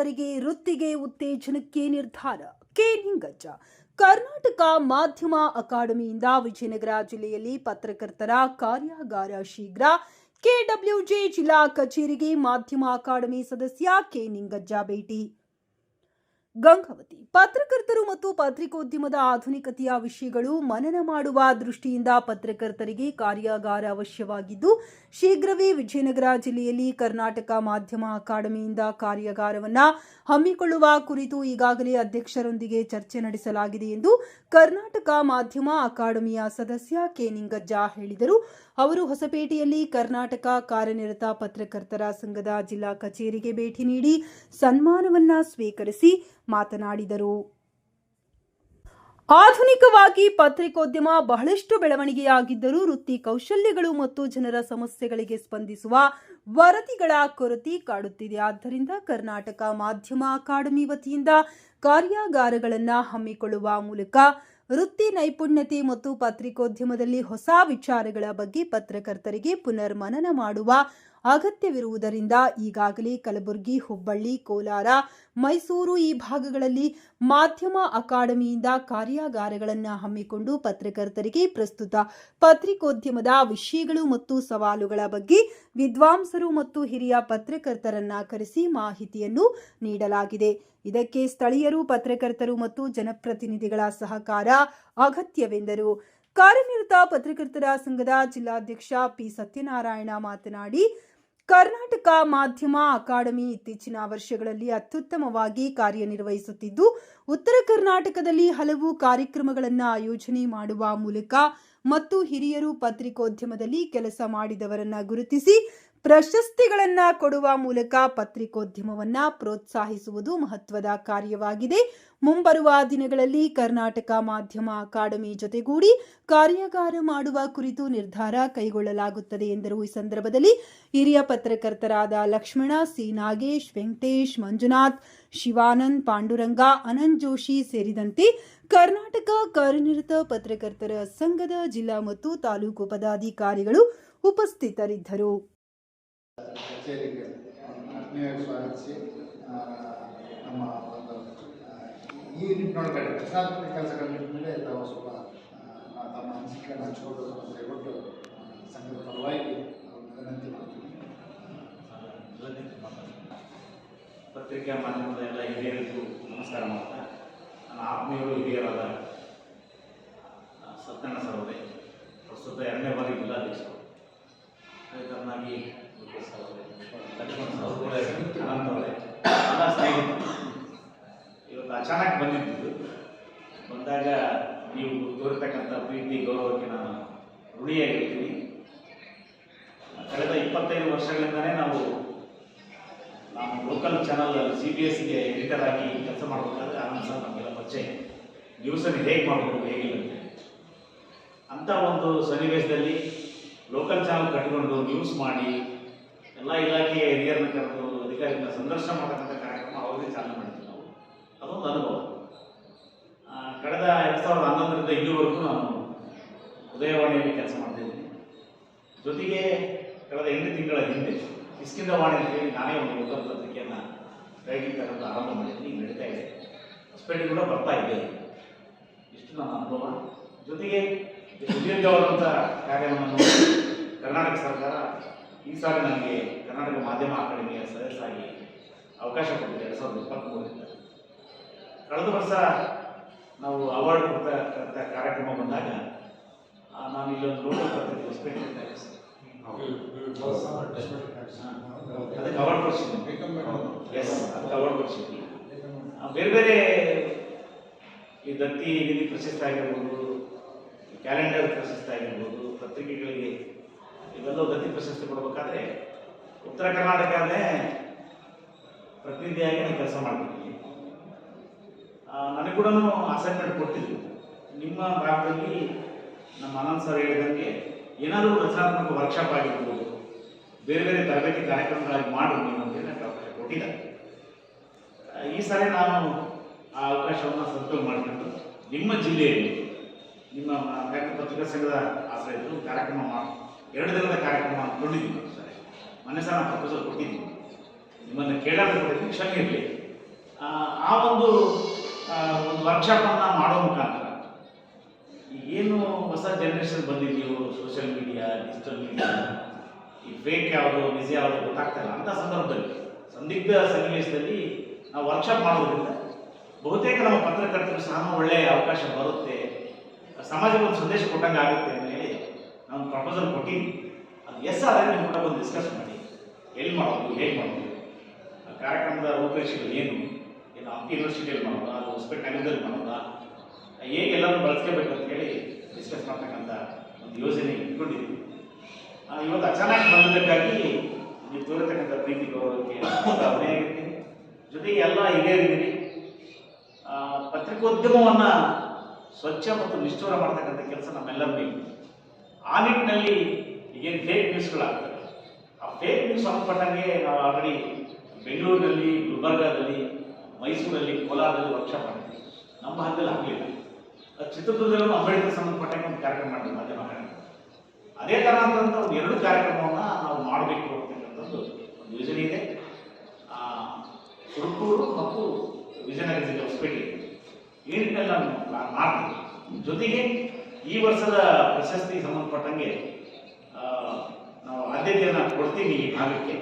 ಪತ್ರಕರ್ತರಿಗೆ ವೃತ್ತಿಗೆ ಉತ್ತೇಜನಕ್ಕೆ ನಿರ್ಧಾರ. ಕೆ. ನಿಂಗಜ್ಜ. ಕರ್ನಾಟಕ ಮಾಧ್ಯಮ ಅಕಾಡೆಮಿಯಿಂದ ವಿಜಯನಗರ ಜಿಲ್ಲೆಯಲ್ಲಿ ಪತ್ರಕರ್ತರ ಕಾರ್ಯಾಗಾರ ಶೀಘ್ರ. ಕೆಡಬ್ಲ್ಯೂಜೆ ಜಿಲ್ಲಾ ಕಚೇರಿಗೆ ಮಾಧ್ಯಮ ಅಕಾಡೆಮಿ ಸದಸ್ಯ ಕೆ. ನಿಂಗಜ್ಜ ಭೇಟಿ. ಗಂಗಾವತಿ. ಪತ್ರಕರ್ತರು ಮತ್ತು ಪತ್ರಿಕೋದ್ಯಮದ ಆಧುನಿಕತೆಯ ವಿಷಯಗಳು ಮನನ ಮಾಡುವ ದೃಷ್ಟಿಯಿಂದ ಪತ್ರಕರ್ತರಿಗೆ ಕಾರ್ಯಾಗಾರ ಅವಶ್ಯವಾಗಿದ್ದು, ಶೀಘ್ರವೇ ವಿಜಯನಗರ ಜಿಲ್ಲೆಯಲ್ಲಿ ಕರ್ನಾಟಕ ಮಾಧ್ಯಮ ಅಕಾಡೆಮಿಯಿಂದ ಕಾರ್ಯಾಗಾರವನ್ನು ಹಮ್ಮಿಕೊಳ್ಳುವ ಕುರಿತು ಈಗಾಗಲೇ ಅಧ್ಯಕ್ಷರೊಂದಿಗೆ ಚರ್ಚೆ ನಡೆಸಲಾಗಿದೆ ಎಂದು ಕರ್ನಾಟಕ ಮಾಧ್ಯಮ ಅಕಾಡೆಮಿಯ ಸದಸ್ಯ ಕೆ. ನಿಂಗಜ್ಜ ಹೇಳಿದರು. ಅವರು ಹೊಸಪೇಟೆಯಲ್ಲಿ ಕರ್ನಾಟಕ ಕಾರ್ಯನಿರತ ಪತ್ರಕರ್ತರ ಸಂಘದ ಜಿಲ್ಲಾ ಕಚೇರಿಗೆ ಭೇಟಿ ನೀಡಿ ಸನ್ಮಾನವನ್ನ ಸ್ವೀಕರಿಸಿ ಮಾತನಾಡಿದರು. ಆಧುನಿಕವಾಗಿ ಪತ್ರಿಕೋದ್ಯಮ ಬಹಳಷ್ಟು ಬೆಳವಣಿಗೆಯಾಗಿದ್ದರೂ ವೃತ್ತಿ ಕೌಶಲ್ಯಗಳು ಮತ್ತು ಜನರ ಸಮಸ್ಯೆಗಳಿಗೆ ಸ್ಪಂದಿಸುವ ವರದಿಗಳ ಕೊರತೆ ಕಾಡುತ್ತಿದೆ. ಆದ್ದರಿಂದ ಕರ್ನಾಟಕ ಮಾಧ್ಯಮ ಅಕಾಡೆಮಿ ವತಿಯಿಂದ ಕಾರ್ಯಾಗಾರಗಳನ್ನು ಹಮ್ಮಿಕೊಳ್ಳುವ ಮೂಲಕ ವೃತ್ತಿ ನೈಪುಣ್ಯತೆ ಮತ್ತು ಪತ್ರಿಕೋದ್ಯಮದಲ್ಲಿ ಹೊಸ ವಿಚಾರಗಳ ಬಗ್ಗೆ ಪತ್ರಕರ್ತರಿಗೆ ಪುನರ್ಮನನ ಮಾಡುವ ಅಗತ್ಯವಿರುವುದರಿಂದ ಈಗಾಗಲೇ ಕಲಬುರಗಿ, ಹುಬ್ಬಳ್ಳಿ, ಕೋಲಾರ, ಮೈಸೂರು ಈ ಭಾಗಗಳಲ್ಲಿ ಮಾಧ್ಯಮ ಅಕಾಡೆಮಿಯಿಂದ ಕಾರ್ಯಾಗಾರಗಳನ್ನು ಹಮ್ಮಿಕೊಂಡು ಪತ್ರಕರ್ತರಿಗೆ ಪ್ರಸ್ತುತ ಪತ್ರಿಕೋದ್ಯಮದ ವಿಷಯಗಳು ಮತ್ತು ಸವಾಲುಗಳ ಬಗ್ಗೆ ವಿದ್ವಾಂಸರು ಮತ್ತು ಹಿರಿಯ ಪತ್ರಕರ್ತರನ್ನ ಕರೆಸಿ ಮಾಹಿತಿಯನ್ನು ನೀಡಲಾಗಿದೆ. ಇದಕ್ಕೆ ಸ್ಥಳೀಯರು, ಪತ್ರಕರ್ತರು ಮತ್ತು ಜನಪ್ರತಿನಿಧಿಗಳ ಸಹಕಾರ ಅಗತ್ಯವೆಂದರು. ಕಾರ್ಯನಿರತ ಪತ್ರಕರ್ತರ ಸಂಘದ ಜಿಲ್ಲಾಧ್ಯಕ್ಷ ಪಿ. ಸತ್ಯನಾರಾಯಣ ಮಾತನಾಡಿ ಕರ್ನಾಟಕ ಮಾಧ್ಯಮ ಅಕಾಡೆಮಿ ಇತ್ತೀಚಿನ ವರ್ಷಗಳಲ್ಲಿ ಅತ್ಯುತ್ತಮವಾಗಿ ಕಾರ್ಯನಿರ್ವಹಿಸುತ್ತಿದ್ದು, ಉತ್ತರ ಕರ್ನಾಟಕದಲ್ಲಿ ಹಲವು ಕಾರ್ಯಕ್ರಮಗಳನ್ನು ಆಯೋಜನೆ ಮಾಡುವ ಮೂಲಕ ಮತ್ತು ಹಿರಿಯರು ಪತ್ರಿಕೋದ್ಯಮದಲ್ಲಿ ಕೆಲಸ ಮಾಡಿದವರನ್ನ ಗುರುತಿಸಿ ಪ್ರಶಸ್ತಿಗಳನ್ನ ಕೊಡುವ ಮೂಲಕ ಪತ್ರಿಕೋದ್ಯಮವನ್ನ ಪ್ರೋತ್ಸಾಹಿಸುವುದು ಮಹತ್ವದ ಕಾರ್ಯವಾಗಿದೆ. ಮುಂಬರುವ ದಿನಗಳಲ್ಲಿ ಕರ್ನಾಟಕ ಮಾಧ್ಯಮ ಅಕಾಡೆಮಿ ಜೊತೆಗೂಡಿ ಕಾರ್ಯಾಗಾರ ಮಾಡುವ ಕುರಿತು ನಿರ್ಧಾರ ಕೈಗೊಳ್ಳಲಾಗುತ್ತದೆ ಎಂದರು. ಈ ಸಂದರ್ಭದಲ್ಲಿ ಹಿರಿಯ ಪತ್ರಕರ್ತರಾದ ಲಕ್ಷ್ಮಣ, ಸಿ. ನಾಗೇಶ್, ವೆಂಕಟೇಶ್, ಮಂಜುನಾಥ್, ಶಿವಾನಂದ್, ಪಾಂಡುರಂಗ, ಅನಂತ್ ಜೋಶಿ ಸೇರಿದಂತೆ ಕರ್ನಾಟಕ ಕಾರ್ಯನಿರತ ಪತ್ರಕರ್ತರ ಸಂಘದ ಜಿಲ್ಲಾ ಮತ್ತು ತಾಲೂಕು ಪದಾಧಿಕಾರಿಗಳು ಉಪಸ್ಥಿತರಿದ್ದರು. ಕಚೇರಿಗೆ ಆತ್ಮೀಯ ಸ್ವಾಗತಿಸಿ. ನಮ್ಮ ಒಂದು ಈ ನಿಟ್ಟಿನೊಳಗಡೆ ರಚನಾತ್ಮಕ ಕೆಲಸಗಳ ನಿಟ್ಟಿನಲ್ಲಿ ತಾವು ಸ್ವಲ್ಪ ತಮ್ಮ ಅನಿಸಿಕೆಯನ್ನು ಹಂಚಿಕೊಂಡು ಆ, ಸಂಘದ ಪರವಾಗಿ ವಿನಂತಿ ಮಾಡ್ತೀನಿ ಪತ್ರಿಕಾ ಮಾಧ್ಯಮದ ಎಲ್ಲ ಹಿರಿಯರಿಗೂ ನಮಸ್ಕಾರ ಮಾಡ್ತಾ ನನ್ನ ಆತ್ಮೀಯರು ಹಿರಿಯರಾದ ಸತ್ಯನಾರಾಯಣ ಸರ್ ಅವರೇ. ಪ್ರಸ್ತುತ ಎರಡನೇ ಬಾರಿ ಜಿಲ್ಲಾಧ್ಯಕ್ಷರು. ಅದೇ ಥರನಾಗಿ ಲೋಕೇಶ್ ಸರ್ ಅವರೇ, ಲಕ್ಷ್ಮಣ್ ಸರ್ ಅವರೇ, ಅನಂತ್ ಅವರೇ ಎಲ್ಲ ಸ್ನೇಹಿತರು ಇವತ್ತು ಅಚಾನಕ್ ಬಂದಿದ್ದು. ಬಂದಾಗ ನೀವು ತೋರಿರ್ತಕ್ಕಂಥ ಪ್ರೀತಿ, ಗೌರವಕ್ಕೆ ನಾನು ಋಣಿಯಾಗಿರ್ತೀನಿ. ಕಳೆದ ಇಪ್ಪತ್ತೈದು ವರ್ಷಗಳಿಂದಲೇ ನಾವು ನಾವು ಲೋಕಲ್ ಚಾನಲ್ ಸಿ ಬಿ ಎಸ್ಗೆ ಎಡಿಟರ್ ಆಗಿ ಕೆಲಸ ಮಾಡಬೇಕಾದ್ರೆ ಆನಂದ್ ಸರ್ ನಮಗೆಲ್ಲ ಪರಿಚಯ ನ್ಯೂಸನ್ನು ಹೇಗೆ ಮಾಡಬೇಕು ಹೇಗಿಲ್ಲ ಅಂತ ಒಂದು ಸನ್ನಿವೇಶದಲ್ಲಿ ಲೋಕಲ್ ಚಾನಲ್ ಕಟ್ಟಿಕೊಂಡು ನ್ಯೂಸ್ ಮಾಡಿ, ಎಲ್ಲ ಇಲಾಖೆಯ ಹಿರಿಯರನ್ನ ಕರೆದು ಅಧಿಕಾರಿಗಳನ್ನ ಸಂದರ್ಶನ ಮಾಡತಕ್ಕಂಥ ಕಾರ್ಯಕ್ರಮ ಅವರೇ ಚಾಲನೆ ಮಾಡಿದ್ವಿ ಅದೊಂದು ಅನುಭವ ಕಳೆದ ಎರಡು ಸಾವಿರದ ಹನ್ನೊಂದರಿಂದ ಇಲ್ಲಿವರೆಗೂ ನಾನು ಉದಯವಾಣಿಯಲ್ಲಿ ಕೆಲಸ ಮಾಡ್ತಿದ್ದೀನಿ ಜೊತೆಗೆ ಕಳೆದ ಎಂಟು ತಿಂಗಳ ಹಿಂದೆ ಇಸ್ಕಿಂದ ವಾಣಿ ಅಂತ ಹೇಳಿ ನಾನೇ ಒಂದು ಲೋಕಲ್ ಪತ್ರಿಕೆಯನ್ನು ರೈಟಿಂಗ್ ತಗೊಂಡು ಆರಂಭ ಮಾಡಿದ್ದೀನಿ. ಈಗ ನಡೀತಾ ಇದೆ. ಹೊಸಪೇಟೆ ಕೂಡ ಬರ್ತಾ ಇದೆ. ಇಷ್ಟು ನನ್ನ ಅನುಭವ. ಜೊತೆಗೆ ಸುದೀರ್ಘವಾದಂಥ ಕಾರ್ಯವನ್ನು ಕರ್ನಾಟಕ ಸರ್ಕಾರ ಈ ಸಾರಿ ನನಗೆ ಕರ್ನಾಟಕ ಮಾಧ್ಯಮ ಅಕಾಡೆಮಿಯ ಸದಸ್ಯರಾಗಿ ಅವಕಾಶ ಕೊಟ್ಟಿದೆ. ಎರಡು ಸಾವಿರದ ಇಪ್ಪತ್ತ್ಮೂರರಿಂದ ಕಳೆದ ವರ್ಷ ನಾವು ಅವಾರ್ಡ್ ಕೊಡ್ತಕ್ಕಂಥ ಕಾರ್ಯಕ್ರಮ ಬಂದಾಗ ನಾನು ಇಲ್ಲೊಂದು ಲೋಕಲ್ ಪತ್ರಿಕೆ ಹೊಸಪೇಟೆ. ಅದಕ್ಕೆ ಅವಾರ್ಡ್ ಕೊಡ್ಸಿದ್ದೀನಿ ಅವಾರ್ಡ್ ಬೇರೆ ಬೇರೆ ಈ ದತ್ತಿ ನಿಧಿ ಪ್ರಶಸ್ತಿ ಆಗಿರ್ಬೋದು ಕ್ಯಾಲೆಂಡರ್ ಪ್ರಶಸ್ತಿ ಆಗಿರ್ಬೋದು ಪತ್ರಿಕೆಗಳಿಗೆ ಇವೆಲ್ಲವೂ ದತ್ತಿ ಪ್ರಶಸ್ತಿ ಕೊಡಬೇಕಾದ್ರೆ ಉತ್ತರ ಕರ್ನಾಟಕನೇ ಪ್ರತಿನಿಧಿಯಾಗಿ ನಾನು ಕೆಲಸ ಮಾಡ್ತಿದ್ದೀನಿ ಆ, ನನಗೆ ಕೂಡ ಅಸೈನ್ಮೆಂಟ್ ಕೊಟ್ಟಿದ್ರು. ನಿಮ್ಮ ಭಾಗದಲ್ಲಿ ನಮ್ಮ ಅನಂತ್ ಸರ್ ಹೇಳಿದಂಗೆ ಏನಾದರೂ ರಚನಾತ್ಮಕ ವರ್ಕ್ಶಾಪ್ ಆಗಿರ್ಬೋದು ಬೇರೆ ಬೇರೆ ತರಬೇತಿ ಕಾರ್ಯಕ್ರಮಗಳಾಗಿ ಮಾಡು ನೀವು ಅಂತ ಹೇಳಿ ಅವಕಾಶ ಕೊಟ್ಟಿದ್ದಾರೆ ಈ ಸಾರಿ ನಾನು ಆ ಅವಕಾಶವನ್ನು ಸದುಪಯೋಗ ಮಾಡಿಕೊಂಡು ನಿಮ್ಮ ಜಿಲ್ಲೆಯಲ್ಲಿ ನಿಮ್ಮ ಪತ್ರಿಕಾ ಸಂಘದ ಆಶ್ರಯದಲ್ಲಿ ಕಾರ್ಯಕ್ರಮ ಮಾಡಿ ಎರಡು ದಿನದ ಕಾರ್ಯಕ್ರಮ ಅಂದ್ಕೊಂಡಿದ್ದೀನಿ ಸರಿ. ಮೊನ್ನೆ ಸಹ ನಾನು ಪ್ರಪೋಸಲ್ ಕೊಟ್ಟಿದ್ದೀನಿ. ನಿಮ್ಮನ್ನು ಕೇಳಾದ ಕ್ಷಮೆ ಇರಲಿ. ಆ, ಒಂದು ಒಂದು ವರ್ಕ್ಶಾಪನ್ನು ಮಾಡೋ ಮುಖಾಂತರ. ಏನು ಹೊಸ ಜನ್ರೇಷನ್ ಬಂದಿದೆಯೋ ಸೋಷಿಯಲ್ ಮೀಡಿಯಾ ಡಿಜಿಟಲ್ ಮೀಡಿಯಾ ಈ ಫೇಕ್ ಯಾವುದು ನಿಜ ಯಾವುದು ಗೊತ್ತಾಗ್ತಾ ಇಲ್ಲ. ಅಂಥ ಸಂದರ್ಭದಲ್ಲಿ, ಸಂದಿಗ್ಧ ಸನ್ನಿವೇಶದಲ್ಲಿ ನಾವು ವರ್ಕ್ಶಾಪ್ ಮಾಡೋದ್ರಿಂದ ಬಹುತೇಕ ನಮ್ಮ ಪತ್ರಕರ್ತರು ಸಹ ಒಳ್ಳೆಯ ಅವಕಾಶ ಬರುತ್ತೆ. ಸಮಾಜಕ್ಕೆ ಒಂದು ಸಂದೇಶ ಕೊಟ್ಟಂಗೆ ಆಗುತ್ತೆ ಅಂತ ಹೇಳಿ ನಾವು ಪ್ರಪೋಸಲ್ ಕೊಟ್ಟಿದ್ವಿ. ಅದು ಎಸ್ ಆದರೆ ನಿಮ್ಮ ಕೂಡ ಒಂದು ಡಿಸ್ಕಸ್ ಮಾಡಿ. ಎಲ್ಲಿ ಮಾಡೋದು, ಹೇಗೆ ಮಾಡೋದು? ಆ ಕಾರ್ಯಕ್ರಮದ ರೂಪರೇಷೆಗಳು ಏನು? ಏನು ಹಂಪಿ ಯೂನಿವರ್ಸಿಟಿಯಲ್ಲಿ ಮಾಡೋದಾ ಹೊಸಪೇಟೆ ನಗರದಲ್ಲಿ ಮಾಡೋದಾ ಹೇಗೆ ಎಲ್ಲರೂ ಬಳಸ್ಕೋಬೇಕು ಅಂತ ಹೇಳಿ ಡಿಸ್ಕಸ್ ಮಾಡ್ತಕ್ಕಂಥ ಒಂದು ಯೋಜನೆ ಇಟ್ಕೊಂಡಿದ್ವಿ. ಆ, ಇವತ್ತು ಅಚಾನಕ್ ಬಂದಿದ್ದಕ್ಕಾಗಿ ನೀವು ತೋರಿರ್ತಕ್ಕಂಥ ಪ್ರೀತಿ ಗೌರವಕ್ಕೆ ಆಗಿರ್ತೀನಿ. ಜೊತೆಗೆ ಎಲ್ಲ ಹಿರಿಯರಿದ್ದೀರಿ. ಪತ್ರಿಕೋದ್ಯಮವನ್ನು ಸ್ವಚ್ಛ ಮತ್ತು ನಿಷ್ಠೂರ ಮಾಡ್ತಕ್ಕಂಥ ಕೆಲಸ ನಮ್ಮೆಲ್ಲರೂ ಬೇಕು. ಆ ನಿಟ್ಟಿನಲ್ಲಿ ಏನು ಫೇಕ್ ನ್ಯೂಸ್ಗಳಾಗ್ತವೆ ಆ ಫೇಕ್ ನ್ಯೂಸ್ ಸಂಬಂಧಪಟ್ಟಂಗೆ ನಾವು ಆಲ್ರೆಡಿ ಬೆಂಗಳೂರಿನಲ್ಲಿ ಗುಲ್ಬರ್ಗಾದಲ್ಲಿ ಮೈಸೂರಲ್ಲಿ ಕೋಲಾರದಲ್ಲಿ ವರ್ಕ್ಶಾಪ್ ಮಾಡಿದ್ವಿ. ನಮ್ಮ ಭಾಗದಲ್ಲಿ ಆಗಲಿಲ್ಲ. ಚಿತ್ರದುರ್ಗದಲ್ಲಿ ಅಂಬೇಡ್ಕರ್ ಸಂಬಂಧಪಟ್ಟಂಗೆ ಒಂದು ಕಾರ್ಯಕ್ರಮ ಮಾಡಿದ್ವಿ, ಮಾಧ್ಯಮ ಅದೇ ಅಂತ ಒಂದು ಎರಡು ಕಾರ್ಯಕ್ರಮವನ್ನು ನಾವು ಮಾಡಬೇಕು ಅಂತಕ್ಕಂಥದ್ದು ಒಂದು ಯೋಜನೆ ಇದೆ. ಸುರಪೂರು ಮತ್ತು ವಿಜಯನಗರ ಜಿಲ್ಲೆ ಹೊಸಪೇಟೆ. ಈ ನಿಟ್ಟಿನಲ್ಲಿ ನಾನು ಪ್ಲಾನ್ ಜೊತೆಗೆ ಈ ವರ್ಷದ ಪ್ರಶಸ್ತಿ ಸಂಬಂಧಪಟ್ಟಂಗೆ ನಾವು ಆದ್ಯತೆಯನ್ನು ಕೊಡ್ತೀನಿ ಈ ಭಾಗಕ್ಕೆ.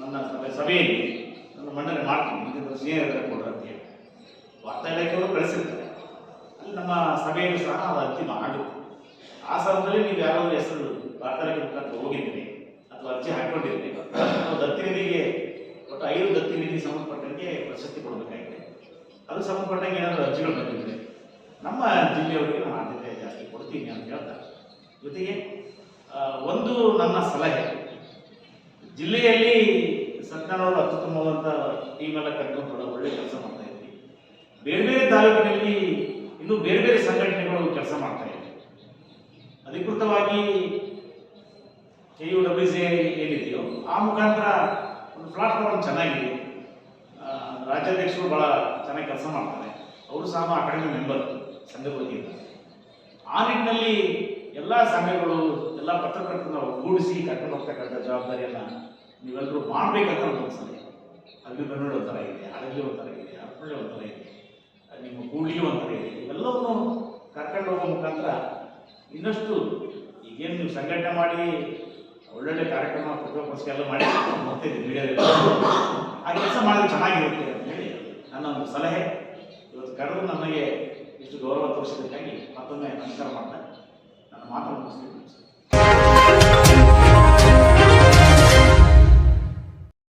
ನನ್ನ ಸಭೆ ಸಭೆಯಲ್ಲಿ. ನನ್ನ ಮಂಡನೆ ಮಾಡ್ತೀನಿ ಇದನ್ನು ಸ್ನೇಹಿತರ ಕೊಡ್ರಿ ಅಂತ ಹೇಳಿ. ವಾರ್ತಾ ಇಲಾಖೆಯವರು ಕಳಿಸಿರ್ತಾರೆ. ಅಲ್ಲಿ ನಮ್ಮ ಸಭೆಯಲ್ಲೂ ಸಹ ಅದು ಅಂತಿಮ ಆಗುತ್ತೆ ಆ ಸಂದರ್ಭದಲ್ಲಿ ನೀವು ಯಾರಾದರೂ ಹೆಸರು ವಾರ್ತಾ ಇಲಾಖೆ ಮುಖಾಂತರ ಹೋಗಿದ್ದೀರಿ ಅಥವಾ ಅರ್ಜಿ ಹಾಕೊಂಡಿದ್ದೀರಿ ನಾವು ದತ್ತಿ ನಿಧಿಗೆ ಒಟ್ಟು ಐದು ದತ್ತಿ ನಿಧಿ ಸಂಬಂಧಪಟ್ಟಂಗೆ ಪ್ರಶಸ್ತಿ ಕೊಡಬೇಕಾಗಿದೆ. ಅದು ಸಂಬಂಧಪಟ್ಟಂಗೆ ಏನಾದರೂ ಅರ್ಜಿಗಳು ಬಂದಿದ್ದರೆ ನಮ್ಮ ಜಿಲ್ಲೆಯವರಿಗೆ ನಾನು ಆದ್ಯತೆ ಜಾಸ್ತಿ ಕೊಡ್ತೀನಿ ಅಂತ ಹೇಳ್ತಾ ಜೊತೆಗೆ ಒಂದು ನನ್ನ ಸಲಹೆ, ಜಿಲ್ಲೆಯಲ್ಲಿ ಸತ್ಯನಾರಾಯಣ ಅತ್ಯುತ್ತಮವಾದಂಥ ಟೀಮ್ ಎಲ್ಲ ಕರ್ಕೊಂಡು ಕೂಡ ಒಳ್ಳೆ ಕೆಲಸ ಮಾಡ್ತಾ ಇದ್ವಿ. ಬೇರೆ ಬೇರೆ ತಾಲೂಕಿನಲ್ಲಿ ಇನ್ನು ಬೇರೆ ಬೇರೆ ಸಂಘಟನೆಗಳು ಕೆಲಸ ಮಾಡ್ತಾ ಇದ್ವಿ. ಅಧಿಕೃತವಾಗಿ ಕೆ ಯು ಡಬ್ಲ್ಯೂ ಸಿ ಏನಿದೆಯೋ ಆ ಮುಖಾಂತರ ಒಂದು ಪ್ಲಾಟ್ಫಾರ್ಮ್ ಚೆನ್ನಾಗಿದೆ. ರಾಜ್ಯಾಧ್ಯಕ್ಷರು ಭಾಳ ಚೆನ್ನಾಗಿ ಕೆಲಸ ಮಾಡ್ತಾರೆ. ಅವರು ಸಹ ಅಕಾಡೆಮಿ ಮೆಂಬರ್ ವತಿಯಿಂದ. ಆ ನಿಟ್ಟಿನಲ್ಲಿ ಎಲ್ಲ ಸಂಘಗಳು, ಎಲ್ಲ ಪತ್ರಕರ್ತರನ್ನ ಒಗ್ಗೂಡಿಸಿ ಕರ್ಕೊಂಡು ಹೋಗ್ತಕ್ಕಂಥ ಜವಾಬ್ದಾರಿಯನ್ನು ನೀವೆಲ್ಲರೂ ಮಾಡಬೇಕಂತ ಒಂದು ಅನ್ಸದೆ ಅಲ್ಲಿ ಕನ್ನಡ ಒಂಥರ ಇದೆ ಹಡಗಲಿ ಒಂಥರ ಇದೆ ಹರಪಳ್ಳಿ ಒಂಥರ ಇದೆ, ನಿಮ್ಮ ಕೂಡಲಿ ಒಂಥರ ಇದೆ. ಇವೆಲ್ಲವನ್ನು ಕರ್ಕೊಂಡು ಹೋಗೋ ಮುಖಾಂತರ ಇನ್ನಷ್ಟು ಈಗೇನು ನೀವು ಸಂಘಟನೆ ಮಾಡಿ, ಒಳ್ಳೊಳ್ಳೆ ಕಾರ್ಯಕ್ರಮ ಪ್ರತಿಭಾ ಎಲ್ಲ ಮಾಡಿ ನೋಡ್ತಿದ್ದೀವಿ ಮೀಡಿಯಾದಲ್ಲಿ ಆ ಕೆಲಸ ಮಾಡಿದ್ರೆ ಚೆನ್ನಾಗಿರುತ್ತೆ ಅಂತ ಹೇಳಿ ನನ್ನ ಒಂದು ಸಲಹೆ. ಇವತ್ತು ಕರೆದು ನಮಗೆ ಇಷ್ಟು ಗೌರವ ತೋರಿಸಿದ್ದಕ್ಕಾಗಿ ಮತ್ತೊಮ್ಮೆ ನಮಸ್ಕಾರ ಮಾಡ್ತಾ ನನ್ನ ಮಾತನ್ನು ಮುಗಿಸ್ತೀನಿ.